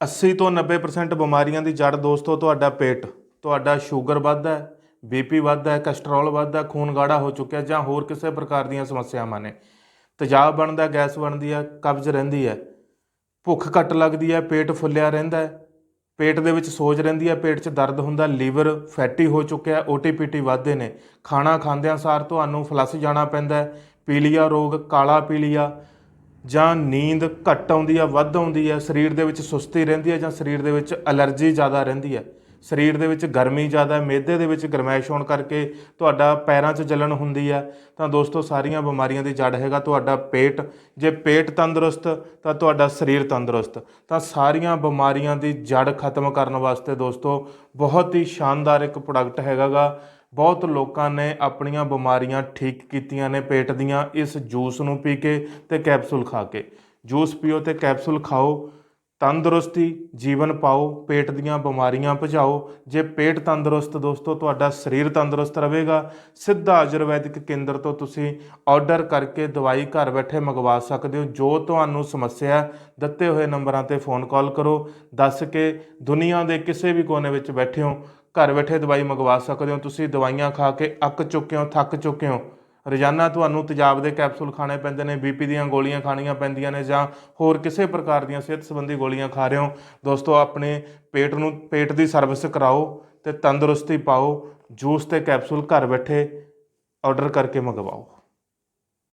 80 ਤੋਂ 90% ਬਿਮਾਰੀਆਂ ਦੀ ਜੜ ਦੋਸਤੋ, ਤੁਹਾਡਾ ਪੇਟ, ਤੁਹਾਡਾ ਸ਼ੂਗਰ ਵੱਧਦਾ ਹੈ ਬੀਪੀ ਵੱਧਦਾ ਹੈ ਕੋਲੇਸਟ੍ਰੋਲ ਵੱਧਦਾ ਖੂਨ ਗਾੜਾ ਹੋ ਚੁੱਕਿਆ ਜਾਂ ਹੋਰ ਕਿਸੇ ਪ੍ਰਕਾਰ ਦੀਆਂ ਸਮੱਸਿਆਵਾਂ ਨੇ। ਤੇਜ਼ਾਬ ਬਣਦਾ ਗੈਸ ਬਣਦੀ ਹੈ, ਕਬਜ਼ ਰਹਿੰਦੀ ਹੈ, ਭੁੱਖ ਘੱਟ ਲੱਗਦੀ ਹੈ, ਪੇਟ ਫੁੱਲਿਆ ਰਹਿੰਦਾ ਹੈ, ਪੇਟ ਦੇ ਵਿੱਚ ਸੋਜ ਰਹਿੰਦੀ ਹੈ, ਪੇਟ 'ਚ ਦਰਦ ਹੁੰਦਾ, ਲੀਵਰ ਫੈਟੀ ਹੋ ਚੁੱਕਿਆ ਓਟੀਪੀਟੀ ਵੱਧਦੇ ਨੇ। ਖਾਣਾ ਖਾਂਦਿਆਂ ਸਾਰ ਤੁਹਾਨੂੰ ਫਲੱਸ ਜਾਣਾ ਪੈਂਦਾ ਪੀਲੀਆ ਰੋਗ, ਕਾਲਾ ਪੀਲੀਆ ਜਾਂ ਨੀਂਦ ਘੱਟ ਆਉਂਦੀ ਆ ਵੱਧ ਆਉਂਦੀ ਆ ਸਰੀਰ ਦੇ ਵਿੱਚ ਸੁਸਤੀ ਰਹਿੰਦੀ ਹੈ ਜਾਂ ਸਰੀਰ ਦੇ ਵਿੱਚ ਅਲਰਜੀ ਜ਼ਿਆਦਾ ਰਹਿੰਦੀ ਹੈ ਸਰੀਰ ਦੇ ਵਿੱਚ ਗਰਮੀ ਜ਼ਿਆਦਾ ਹੈ, ਮਿਹਦੇ ਦੇ ਵਿੱਚ ਗਰਮੈਸ਼ ਹੋਣ ਕਰਕੇ ਤੁਹਾਡਾ ਪੈਰਾਂ 'ਚ ਜਲਨ ਹੁੰਦੀ ਹੈ ਤਾਂ ਦੋਸਤੋ ਸਾਰੀਆਂ ਬਿਮਾਰੀਆਂ ਦੀ ਜੜ ਹੈਗਾ ਤੁਹਾਡਾ ਪੇਟ। ਜੇ ਪੇਟ ਤੰਦਰੁਸਤ ਤਾਂ ਤੁਹਾਡਾ ਸਰੀਰ ਤੰਦਰੁਸਤ। ਤਾਂ ਸਾਰੀਆਂ ਬਿਮਾਰੀਆਂ ਦੀ ਜੜ ਖਤਮ ਕਰਨ ਵਾਸਤੇ ਦੋਸਤੋ ਬਹੁਤ ਹੀ ਸ਼ਾਨਦਾਰ ਇੱਕ ਪ੍ਰੋਡਕਟ ਹੈਗਾਗਾ। ਬਹੁਤ ਲੋਕਾਂ ਨੇ ਆਪਣੀਆਂ ਬਿਮਾਰੀਆਂ ਠੀਕ ਕੀਤੀਆਂ ਨੇ ਪੇਟ ਦੀਆਂ, ਇਸ ਜੂਸ ਨੂੰ ਪੀ ਕੇ ਤੇ ਕੈਪਸੂਲ ਖਾ ਕੇ। ਜੂਸ ਪੀਓ ਤੇ ਕੈਪਸੂਲ ਖਾਓ। ਤੰਦਰੁਸਤੀ, ਜੀਵਨ ਪਾਓ, ਪੇਟ ਦੀਆਂ ਬਿਮਾਰੀਆਂ ਭਜਾਓ ਜੇ ਪੇਟ ਤੰਦਰੁਸਤ ਦੋਸਤੋ, ਤੁਹਾਡਾ ਸਰੀਰ ਤੰਦਰੁਸਤ ਰਹੇਗਾ। ਸਿੱਧਾ ਆਯੁਰਵੈਦਿਕ ਕੇਂਦਰ ਤੋਂ ਤੁਸੀਂ ਆਰਡਰ ਕਰਕੇ ਦਵਾਈ ਘਰ ਬੈਠੇ ਮੰਗਵਾ ਸਕਦੇ ਹੋ। ਜੋ ਤੁਹਾਨੂੰ ਸਮੱਸਿਆ ਦਿੱਤੇ ਹੋਏ ਨੰਬਰਾਂ ਤੇ ਫੋਨ ਕਾਲ ਕਰੋ। ਦੱਸ ਕੇ ਦੁਨੀਆ ਦੇ ਕਿਸੇ ਵੀ ਕੋਨੇ ਵਿੱਚ ਬੈਠੇ ਹੋ, ਘਰ ਬੈਠੇ ਦਵਾਈ ਮੰਗਵਾ ਸਕਦੇ ਹੋ। ਤੁਸੀਂ ਦਵਾਈਆਂ ਖਾ ਕੇ ਅੱਕ ਚੁੱਕੇ ਹੋ, ਥੱਕ ਚੁੱਕੇ ਹੋ। ਰੋਜ਼ਾਨਾ ਤੁਹਾਨੂੰ ਤੇਜ਼ਾਬ ਦੇ ਕੈਪਸੂਲ ਖਾਣੇ ਪੈਂਦੇ ਨੇ, ਬੀਪੀ ਦੀਆਂ ਗੋਲੀਆਂ ਖਾਣੀਆਂ ਪੈਂਦੀਆਂ ਨੇ ਜਾਂ ਹੋਰ ਕਿਸੇ ਪ੍ਰਕਾਰ ਦੀਆਂ ਸਿਹਤ ਸੰਬੰਧੀ ਗੋਲੀਆਂ ਖਾ ਰਹੇ ਹੋ। ਦੋਸਤੋ, ਆਪਣੇ ਪੇਟ ਨੂੰ, ਪੇਟ ਦੀ ਸਰਵਿਸ ਕਰਾਓ ਤੇ ਤੰਦਰੁਸਤੀ ਪਾਓ, ਜੂਸ ਤੇ ਕੈਪਸੂਲ ਘਰ ਬੈਠੇ ਆਰਡਰ ਕਰਕੇ ਮੰਗਵਾਓ।